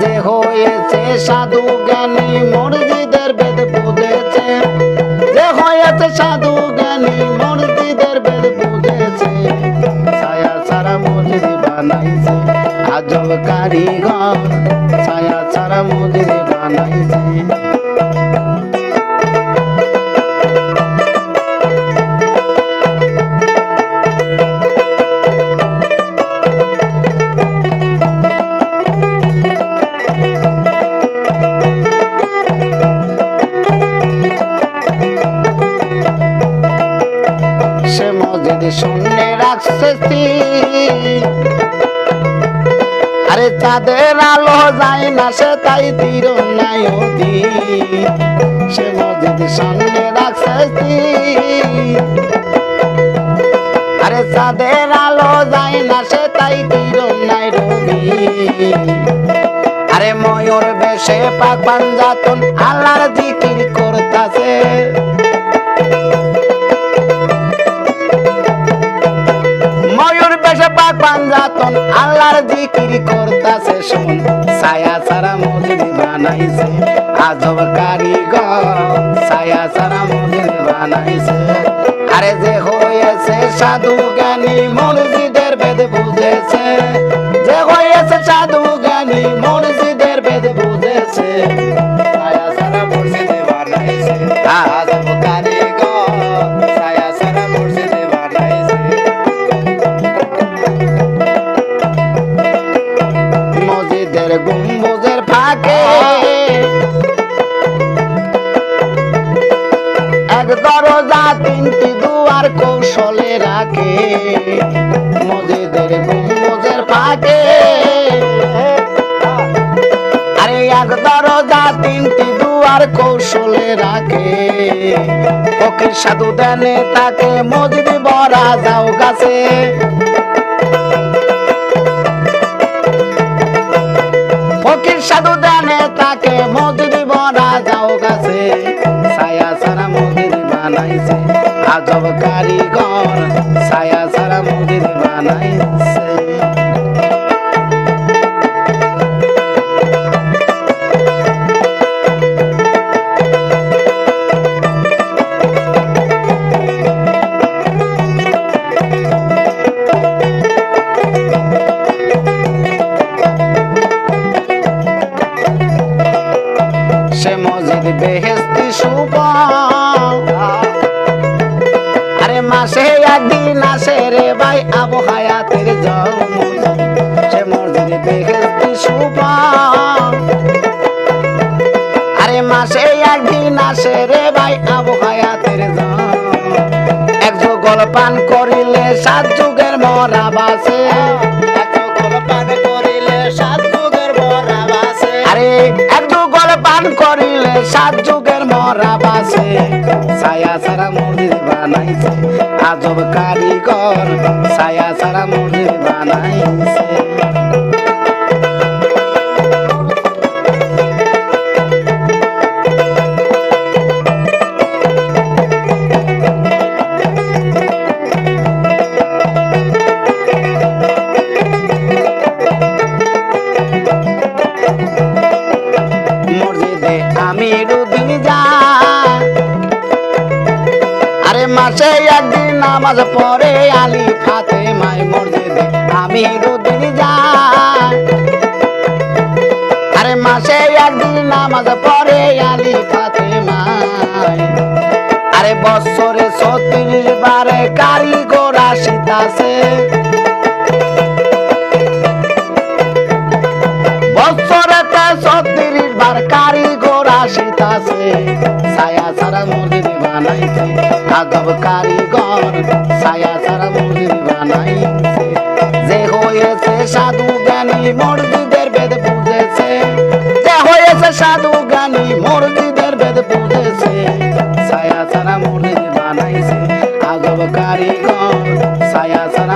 যে হয়েছে সাধু জ্ঞানী, মসজিদের বেদ বুঝেছে। যে হয়েছে সাধু জ্ঞানী, মসজিদের বেদ বুঝেছে। ছায়া সারা মসজিদ বানাইছে আজব কারিগর। ছায়া সারা মসজিদ বানাইছে। শূন্যে রাখছে। আরে চাঁদের আলো যায় না, সে তাই তীর নাই অধীর। সে মসজিদ সামনে রাখছে। আরে চাঁদের আলো যায় না, সে তাই তীর নাই রবি আরে ময়ূর বেশে পাক পাঞ্জাতন, আল্লাহর জিকির করতাছে। পাঞ্জাতন আল্লাহর জিকির করতাছে শুন। ছায়া সারা মজুরি বানাইছে আজব কারিগর তিনটি দুয়ার কৌশলে রাখে। মসজিদের গম্বুজের ফাঁকে। আরে এক দরজা তিনটি দুয়ার কৌশলে রাখে। ফকির সাধু দেনে তাকে মসজিদ বরা যাও গাছে। ফকির সাধু আজব কারিগর ছায়া সারা মুদির বানাইছে। আরে মাসে একদিন আসে রে ভাই আবু হায়াতের জন্ম সে মসজিদ বেহেস্তি সুপা আরে মাসে একদিন আসে রে ভাই আবু হায়াতের জন্ম এক পান করিলে সাত সাত যুগের মরা বাসে ছায়া সারা মন্দির বানাইছে। আজব কারিগর ছায়া সারা মন্দির বানাইছে। পড়ে আলী ফাতে মাই মসজিদে আমি রুদিন যা আরে মাসে একদিন নামাজ পড়ে আলী ফাতে মাই আরে বছরে ছত্রিশ বারে কারিগর আসিতাছে বছরেতে ছত্রিশ বার কারিগর আসিতাছে ছায়া বানাই আদব কারিগর, ছায়া ছাড়া মন্দির বানাই যে হয়েছে সাধু জ্ঞানী, মসজিদের বেদ বুঝেছে। যে হয়েছে সাধু জ্ঞানী, মসজিদের বেদ বুঝেছে। ছায়া ছাড়া মন্দির বানাইছে। আদব কারিগর, ছায়া ছাড়া